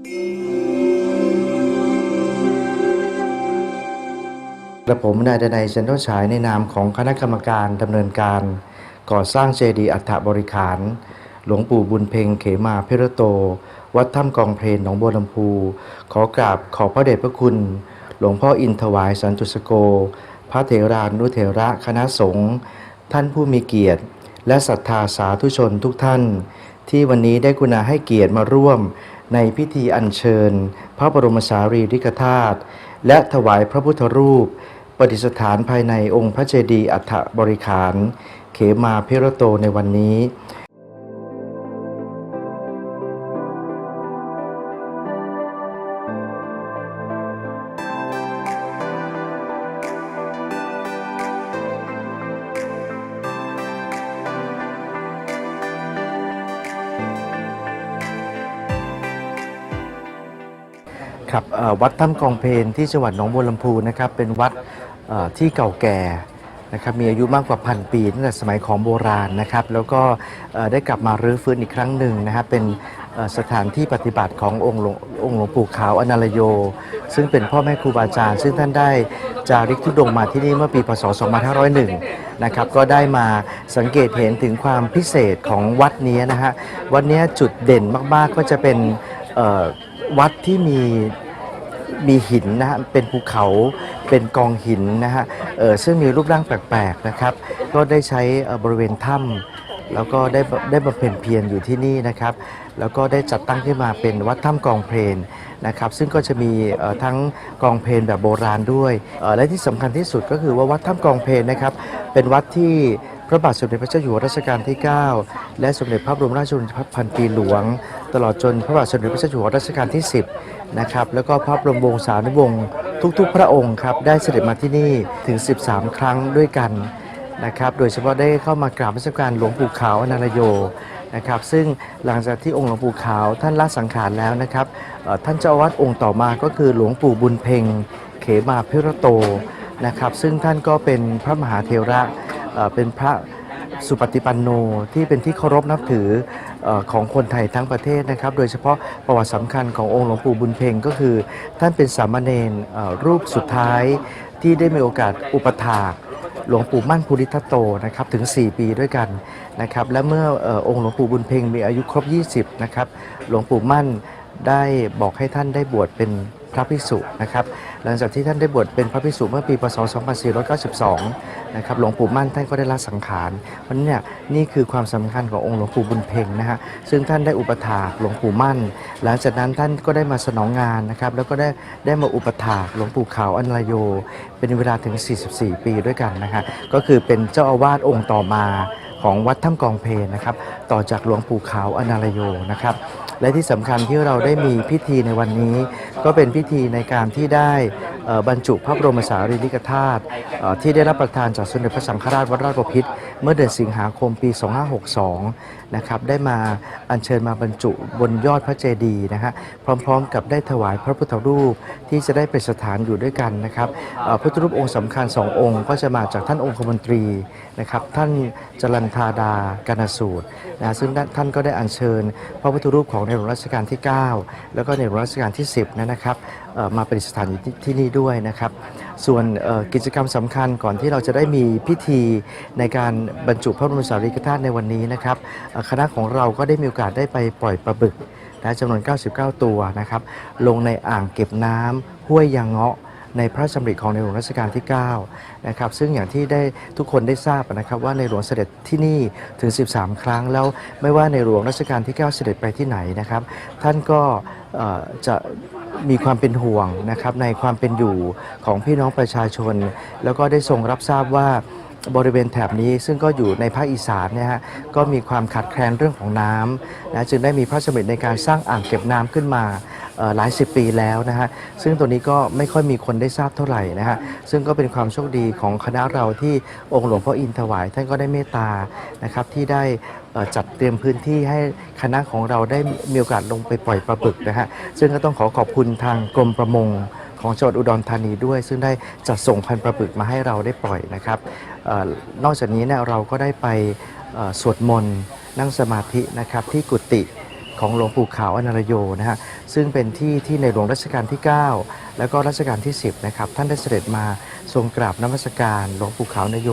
กระผมนายดนัยเซนโตฉายในนามของคณะกรรมการดำเนินการก่อสร้างเจดีย์อัฐบริขาร หลวงปู่บุญเพ็งเขมาเพรโต วัดถ้ำกองเพลนหนองบัวลำพู ขอกราบขอพระเดชพระคุณ หลวงพ่ออินถวายสันตุสโก พระเถรานุเถระคณะสงฆ์ท่านผู้มีเกียรติ และศรัทธาสาธุชนทุกท่าน ที่วันนี้ได้กุณาให้เกียรติมาร่วม ในพิธีอัญเชิญ พระบรมสารีริกธาตุและถวายพระพุทธรูป ประดิษฐานภายในองค์พระเจดีย์อัฐบริขาร เขมาเพรโตในวันนี้ ครับวัดถ้ำกองเพนที่จังหวัดหนองบัวลำพูนะครับเป็นวัดที่เก่าแก่นะครับมีอายุมากกว่าพันปีตั้งแต่สมัยของโบราณนะครับ แล้วก็ได้กลับมารื้อฟื้นอีกครั้งหนึ่งนะครับเป็นสถานที่ปฏิบัติขององค์หลวงองค์หลวงปู่ขาวอนาลโย ซึ่งเป็นพ่อแม่ครูบาอาจารย์ ซึ่งท่านได้จาริกทุดงมาที่นี่เมื่อปีพศ 2501 นะครับก็ได้มาสังเกตเห็นถึงความพิเศษของวัดนี้นะฮะวัดนี้จุดเด่นมากๆก็จะเป็น วัดที่มีมีหินนะฮะเป็นภูเขาเป็นกองหินนะฮะเออซึ่งมีรูปร่างแปลกๆนะครับ ก็ได้ใช้บริเวณถ้ำแล้วก็ได้ได้บำเพ็ญเพียรอยู่ที่นี่นะครับ แล้วก็ได้จัดตั้งขึ้นมาเป็นวัดถ้ำกองเพลนนะครับซึ่งก็จะมีทั้งกองเพลนแบบโบราณด้วยและที่สำคัญที่สุดก็คือว่าวัดถ้ำกองเพลนนะครับเป็นวัดที่ พระบาทสมเด็จพระเจ้าอยู่หัวรัชกาลที่ 9 และสมเด็จพระบรมราชชนกพันปีหลวง ตลอดจนพระบาทสมเด็จพระเจ้าอยู่หัวรัชกาลที่ 10 นะครับ แล้วก็พระบรมวงศานุวงศ์ทุกๆ พระองค์ครับได้เสด็จมาที่นี่ถึง 13 ครั้งด้วยกันนะครับ โดยเฉพาะได้เข้ามากราบนมัสการหลวงปู่ขาวอนาลโยนะครับซึ่งหลังจากที่องค์หลวงปู่ขาวท่านละสังขารแล้วนะครับท่านเจ้าอาวาสองค์ต่อมาก็คือหลวงปู่บุญเพ็งเขมาพิรโตนะครับซึ่งท่านก็เป็นพระมหาเทระ เป็นพระสุปฏิปันโนที่เป็นที่เคารพนับถืออของคนไทยทั้งประเทศนะครับ โดยเฉพาะประวัติสำคัญขององค์หลวงปู่บุญเพ็งก็คือ ท่านเป็นสามเณรรูปสุดท้ายที่ได้มีโอกาสอุปถากหลวงปู่มั่นภูริทัตโตนะครับถึง 4 ปีด้วยกันนะครับและเมื่อออองค์หลวงปู่บุญเพ็งมีอายุครบ 20นะครับหลวงปู่มั่นได้บอกให้ท่านได้บวชเป็น พระภิกษุนะครับหลังจากที่ท่านได้บวชเป็นพระภิกษุเมื่อปีพศ 2492 นะครับหลวงปู่มั่นท่านก็ได้ละสังขารเพราะฉะนั้นเนี่ยนี่คือความสำคัญขององค์หลวงปู่บุญเพ็งนะฮะซึ่งท่านได้อุปถากหลวงปู่มั่น หลังจากนั้นท่านก็ได้มาสนองงานนะครับแล้วก็ได้ได้มาอุปถากหลวงปู่ขาวอันลโย เป็นเวลาถึง 44 ปีด้วยกันนะฮะก็คือเป็นเจ้าอาวาสองค์ต่อมาของวัดถ้ำกองเพลนะครับต่อจากหลวงปู่ขาวอนาลโยนะครับและที่สำคัญที่เราได้มีพิธีในวันนี้ ก็เป็นพิธีในการที่ได้ บรรจุพระบรมสารีริกธาตุที่ได้รับประทานจากสมเด็จพระสังฆราชวัดราชบพิตรเมื่อเดือนสิงหาคมปี 2562 นะครับได้มาอัญเชิญมาบรรจุบนยอดพระเจดีย์นะฮะพร้อมๆ กับได้ถวายพระพุทธรูปที่จะได้เประดิษฐานอยู่ด้วยกันนะครับพระพุทธรูปองค์สำคัญสององค์ ก็จะมาจากท่านองค์คมนตรีนะครับท่านจรันทาดากานสูตรนะซึ่งท่านก็ได้อัญเชิญ พระพุทธรูปของในหลวงรัชกาลที่ 9 แล้วก็ในหลวงรัชกาลที่ 10นะครับมาประดิษฐานอยู่ที่ที่นี่ด้วยนะครับ ส่วนกิจกรรมสำคัญก่อนที่เราจะได้มีพิธีในการบรรจุพระบรมสารีริกธาตุในวันนี้นะครับคณะของเราก็ได้มีโอกาสได้ไปปล่อยปลาบึกนะจำนวน 99 ตัวนะครับ ลงในอ่างเก็บน้ำห้วยยางเงาะในพระราชดำริของในหลวงรัชกาลที่9นะครับซึ่งอย่างที่ได้ทุกคนได้ทราบนะครับว่าในหลวงเสด็จที่นี่ถึง 13 ครั้งแล้วไม่ว่าในหลวงรัชกาลที่ 9 เสด็จไปที่ไหนนะครับ ท่านก็จะ มีความเป็นห่วงนะครับในความเป็นอยู่ของพี่น้องประชาชน แล้วก็ได้ทรงรับทราบว่าบริเวณแถบนี้ซึ่งก็อยู่ในภาคอีสานเนี่ยฮะก็มีความขาดแคลนเรื่องของน้ำนะจึงได้มีพระราชดำริในการสร้างอ่างเก็บน้ำขึ้นมาเอ่อหลายสิบปีแล้วนะฮะซึ่งตัวนี้ก็ไม่ค่อยมีคนได้ทราบเท่าไหร่นะฮะซึ่งก็เป็นความโชคดีของคณะเราที่องค์หลวงพ่ออินถวาย ท่านก็ได้เมตตานะครับที่ได้ จัดเตรียมพื้นที่ให้คณะของเราได้มีโอกาสลงไปปล่อยปลาบึกนะฮะซึ่งก็ต้องขอขอบคุณทางกรมประมงของจังหวัดอุดรธานีด้วย ซึ่งได้จัดส่งพันธุ์ปลาบึกมาให้เราได้ปล่อยนะครับออนอกจากนี้เนี่ยเราก็ได้ไปสวดมนต์นั่งสมาธินะครับที่กุฏิของหลวงปู่ขาวอนาลโยนะฮะซึ่งเป็นที่ที่ในหลวงรัชกาลที่ 9 แล้วก็รัชกาลที่ 10นะครับท่านได้เสด็จมาทรงกราบนมัสการหลวงปู่ขาวนโย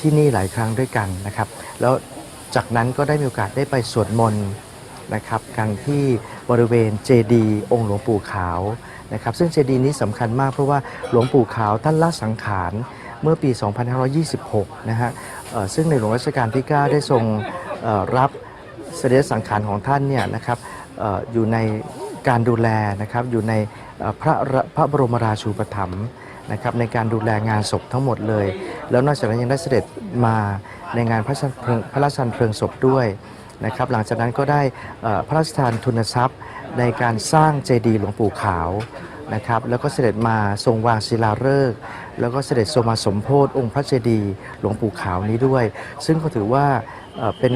ที่นี่หลายครั้งด้วยกันนะครับแล้ว จากนั้นก็ได้มีโอกาสได้ไปสวดมนต์นะครับกันที่บริเวณเจดีองค์หลวงปู่ขาวนะครับซึ่งเจดีนี้สำคัญมากเพราะว่าหลวงปู่ขาวท่านละสังขารเมื่อปี 2526 นะฮะซึ่งในหลวงรัชกาลที่ 9 ได้ทรงรับเสด็จสังขารของท่านเนี่ยนะครับออยู่ในการดูแลนะครับอยู่ในพระระพระบรมราชูปถัมภ์นะครับในการดูแลงานศพทั้งหมดเลย แล้วนอกจากนั้นยังได้เสด็จมา ในงานพระราชทานเพลิงศพด้วยนะครับหลังจากนั้นก็ได้พระราชทานทุนทรัพย์ ในการสร้างเจดีย์หลวงปู่ขาวนะครับแล้วก็เสด็จมาทรงวางศิลาฤกษ์แล้วก็เสด็จทรงมาสมโพธิองค์พระเจดีย์หลวงปู่ขาวนี้ด้วย ซึ่งก็ถือว่าเป็น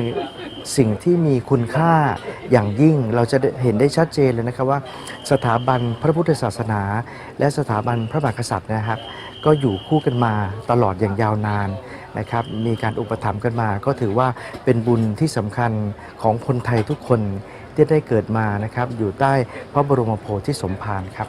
สิ่งที่มีคุณค่าอย่างยิ่งเราจะเห็นได้ชัดเจนเลยนะครับว่า สถาบันพระพุทธศาสนา และสถาบันพระมหากษัตริย์นะครับ ก็อยู่คู่กันมาตลอดอย่างยาวนานนะครับมีการอุปถัมภ์กันมา ก็ถือว่าเป็นบุญที่สำคัญของคนไทยทุกคนที่ได้เกิดมานะครับอยู่ใต้พระบรมโพธิสมภารครับ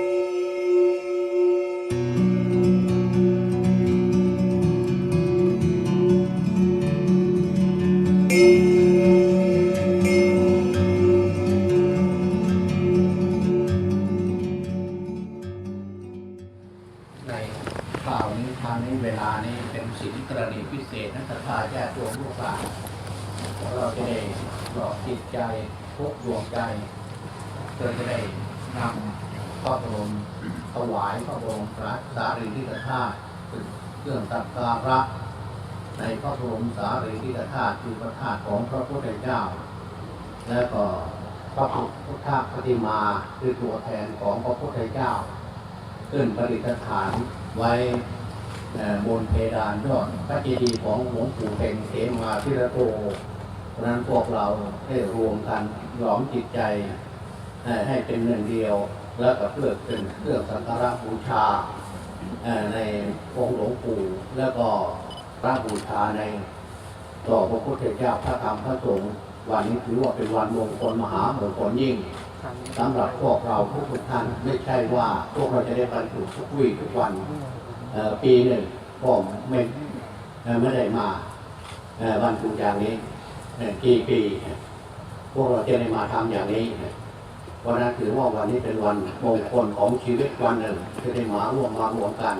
นี้งนี้เวลานี้เป็นสินกรณีพิเศษนักศรัทธาญาติโยมลูกหลานเราจะได้หล่อจิตใจทุกดวงใจเพื่อจะได้นำพระบรมถวายพระบรมสาสารีริกธาตุเป็นเครื่องสักการะในพระบรมสารีริกธาตุคือพระธาตุของพระพุทธเจ้า และก็พระพุทธปฏิมาคือตัวแทนของพระพุทธเจ้า ขึ้นประดิษฐานไว้ บนเพดานยอดพระเจดีย์ของหลวงปู่เพ็งเขมาพิระโตเพราะฉะนั้นพวกเราได้รวมกันหลอมจิตใจเอ่อให้เป็นหนึ่งเดียว แล้วก็เพื่อเป็นเครื่องสักการะบูชาเอ่อในองค์หลวงปู่แล้วก็พระบูชาในต่อพระพุทธเจ้าพระธรรมพระสงฆ์วันนี้ถือว่าเป็นวันมงคลมหามงคลยิ่งสำหรับพวกเราทุกๆท่านไม่ใช่ว่าพวกเราจะได้บรรจุทุกวี่ทุกวันเอ่อ ปีหนึ่งผมไม่อไม่ได้มาบ้านคุณอย่างนี้กี่ปีพวกเราจะได้มาทำอย่างนี้วันนั้นถือว่าวันนี้เป็นวันมงคลของชีวิตวันหนึ่งจะได้มาร่วมมารวมกัน